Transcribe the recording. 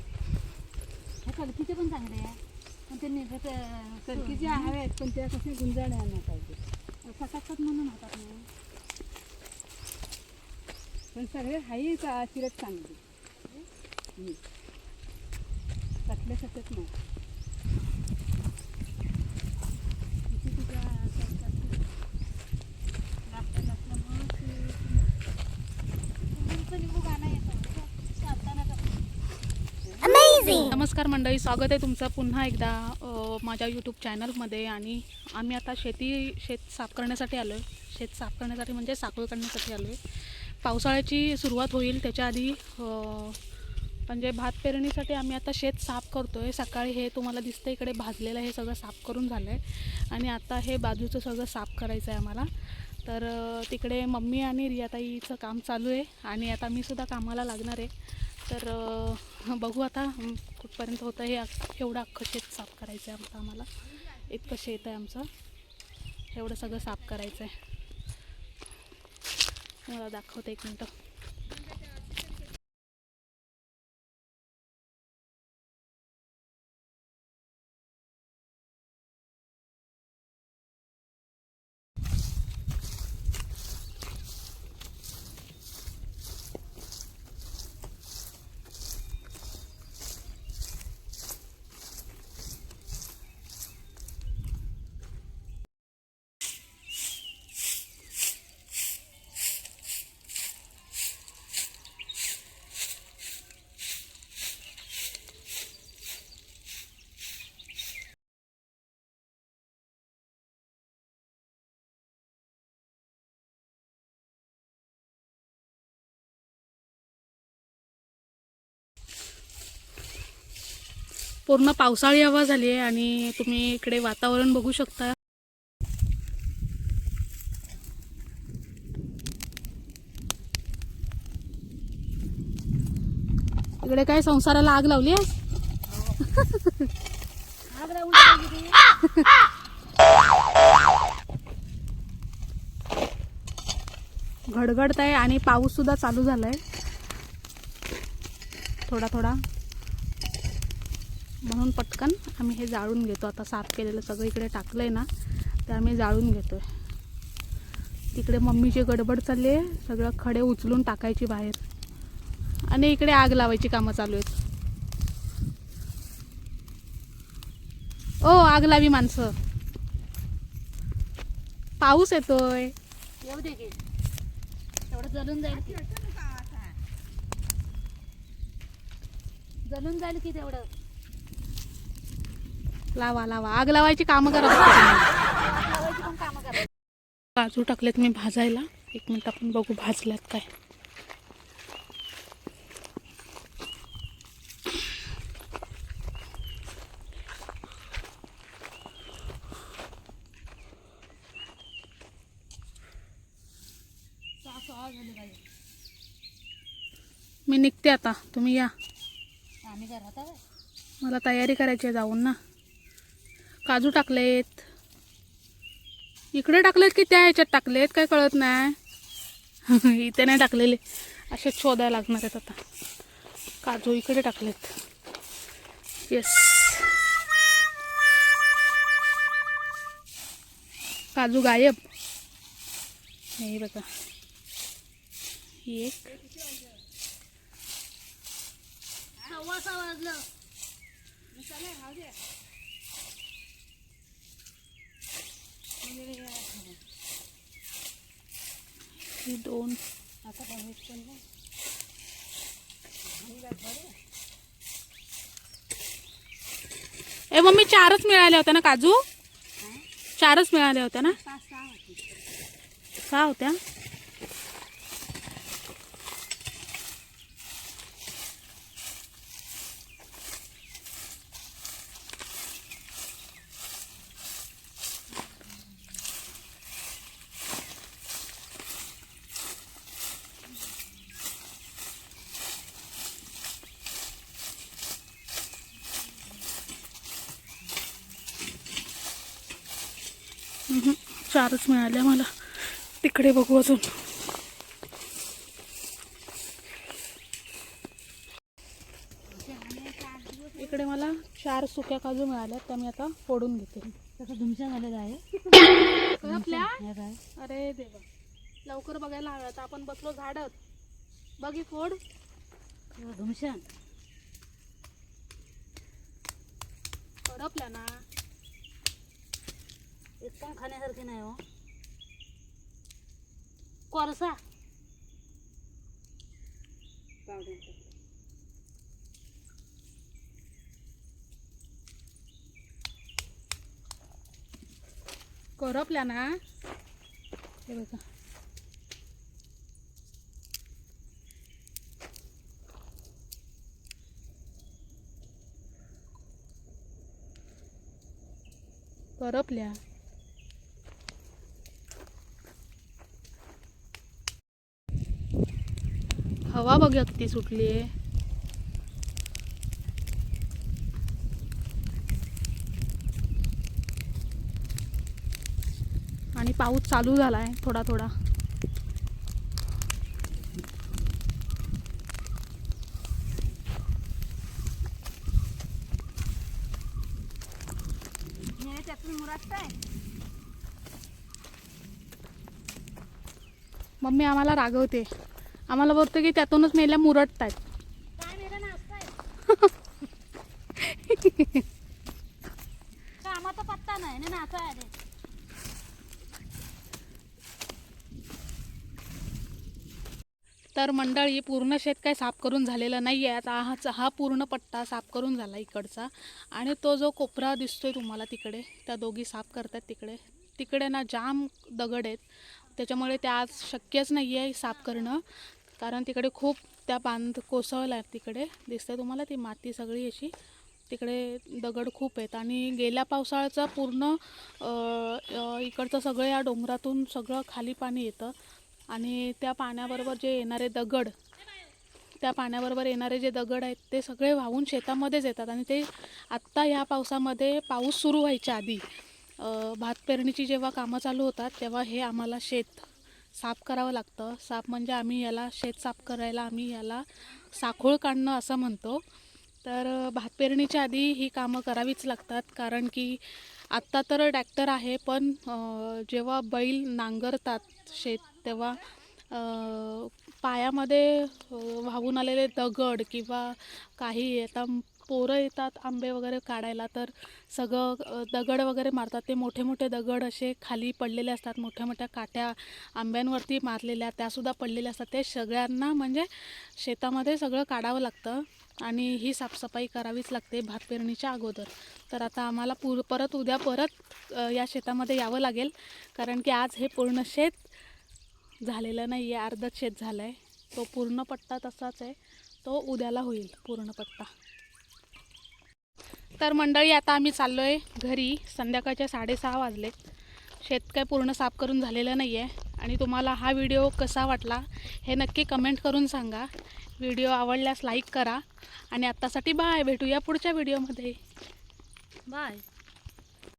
हे कलकीचे पण चांगले आहे पण ते निघत कलकीचे आहेत पण त्या कसे गुंजाळ नाही पाहिजे फटाफट म्हणून होतात नाही पण सगळे हाही का चिरत चांगली हम्म. कटले नाही किती तुझ्या शेतात लागतात असल्यामुळं ते- लिंबू गाणं येतं चालताना नमस्कार मंडळी स्वागत आहे तुमचं पुन्हा एकदा माझ्या यूट्यूब चॅनलमध्ये आणि आम्ही आता शेती शेत साफ करण्यासाठी आलो आहे शेत साफ करण्यासाठी म्हणजे साखळ करण्यासाठी आलो आहे पावसाळ्याची सुरुवात होईल त्याच्या आधी म्हणजे भात पेरणीसाठी आम्ही आता शेत साफ करतो आहे सकाळी हे तुम्हाला दिसतं इकडे भाजलेलं हे सगळं साफ करून झालं आहे आणि आता हे बाजूचं सगळं साफ करायचं आहे आम्हाला. तर तिकडे मम्मी आणि रियाताईचं काम चालू आहे. आणि आता मी सुद्धा कामाला लागणार आहे. तर बघू आता कुठपर्यंत होतं हे एवढं अख्खं शेत साफ करायचं आहे आमचं आम्हाला. इतकं शेत आहे आमचं. एवढं सगळं साफ करायचं आहे मला दाखवते एक मिनटं. पूर्ण पावसाळी हवा झाली आहे आणि तुम्ही इकडे वातावरण बघू शकता. इकडे काय संसाराला आग लावली आहे घडघडत आहे आणि पाऊस सुद्धा चालू झालाय. थोडा थोडा. म्हणून पटकन आम्ही हे जाळून घेतो. आता साफ केलेलं सगळं इकडे टाकलं आहे ना ते आम्ही जाळून घेतो आहे तिकडे मम्मीची गडबड चालली आहे. सगळं खडे उचलून टाकायची बाहेर. आणि इकडे आग लावायची कामं चालू आहेत. ओ आग लावी माणसं. पाऊस येतोय. येऊ दे की. जलून जाईल जलून जाईल की तेवढं. लावा लावा. आग लावायची कामं करा. काजू टाकलेत मी भाजायला. एक मिनिट आपण बघू भाजल्यात काय. मी निघते आता. तुम्ही या. मला तयारी करायची आहे जाऊन ना. काजू टाकलेत. इकडे टाकलेत की त्या ह्याच्यात टाकलेत काय कळत नाही. इथे नाही टाकलेले. असे शोधायला लागणार आहेत आता. काजू इकडे टाकलेत. येस काजू गायब. नाही बघा. एक. सव्वा सहा ही दोन. आता. ए मम्मी चारच मिळाल्या होत्या ना काजू? चारच मिळाल्या होत्या ना? सहा होत्या? चारच मिळाल्या मला. तिकडे बघू अजून. इकडे मला चार सुक्या काजू मिळाल्या. त्या मी आता फोडून घेते आहे? अरे देवा. लवकर बघायला हव्या आता. आपण बसलो झाडत. बघी फोड. धुमशान करपल्या ना. एकदम खाण्यासारखी नाही हो. कोरसा करपल्या ना. हे बघा. करपल्या. हवा बघा किती सुटली आहे. आणि पाऊस चालू झाला आहे थोडा. थोडा मम्मी आम्हाला रागवते. आम्हाला बोलते की त्यातूनच मेल्या मुरटत आहेत काय मेरा नाचताय? कामाचा पत्ता नाही ना नाचा आहे रे. तर मंडळी पूर्ण शेत काही साफ करून झालेलं नाही आहे आता हा हा पूर्ण पट्टा साफ करून झाला इकडचा. आणि तो जो कोपरा दिसतोय तुम्हाला तिकडे त्या दोघी साफ करतात तिकडे. तिकडे ना जाम दगड आहेत. त्याच्यामुळे त्या आज शक्यच नाही आहे साफ करणं. कारण तिकडे खूप त्या बांध कोसळला आहेत तिकडे. दिसते तुम्हाला ती माती सगळी अशी. तिकडे दगड खूप आहेत आणि गेल्या पावसाळ्याचा पूर्ण इकडचं सगळं या डोंगरातून सगळं खाली पाणी येतं. आणि त्या पाण्याबरोबर जे येणारे दगड त्या पाण्याबरोबर येणारे जे दगड आहेत ते सगळे वाहून शेतामध्येच येतात. आणि ते आत्ता ह्या पावसामध्ये पाऊस सुरू व्हायच्या आधी भात पेरणीची जेव्हा कामं चालू होतात तेव्हा हे आम्हाला शेत साफ करावं लागतं. साफ म्हणजे आम्ही याला शेत साफ करायला आम्ही याला साखोळ काढणं असं म्हणतो. तर भात पेरणीच्या आधी ही कामं करावीच लागतात. कारण की आत्ता तर ट्रॅक्टर आहे पण जेव्हा बैल नांगरतात शेत तेव्हा पायामध्ये वाहून आलेले दगड किंवा काही आता पोरं येतात आंबे वगैरे काढायला तर सगळं दगड वगैरे मारतात. ते मोठे मोठे दगड असे खाली पडलेले असतात मोठ्या मोठ्या काट्या आंब्यांवरती मारलेल्या त्यासुद्धा पडलेल्या असतात. ते सगळ्यांना म्हणजे शेतामध्ये सगळं काढावं लागतं आणि ही साफसफाई करावीच लागते भात पेरणीच्या अगोदर. तर आता आम्हाला पूर परत उद्या परत या शेतामध्ये यावं लागेल कारण की आज हे पूर्ण शेत झालेलं नाही आहे अर्धच शेत झालं आहे तो पूर्ण पट्टा तसाच आहे. तो उद्याला होईल पूर्ण पट्टा. तर मंडळी आता आम्ही चाललो आहे घरी. संध्याकाळच्या साडेसहा वाजले शेत काय पूर्ण साफ करून झालेलं नाही आहे आणि तुम्हाला हा व्हिडिओ कसा वाटला हे नक्की कमेंट करून सांगा. व्हिडिओ आवडल्यास लाईक करा. आणि आत्तासाठी बाय. भेटूया पुढच्या व्हिडिओमध्ये. बाय.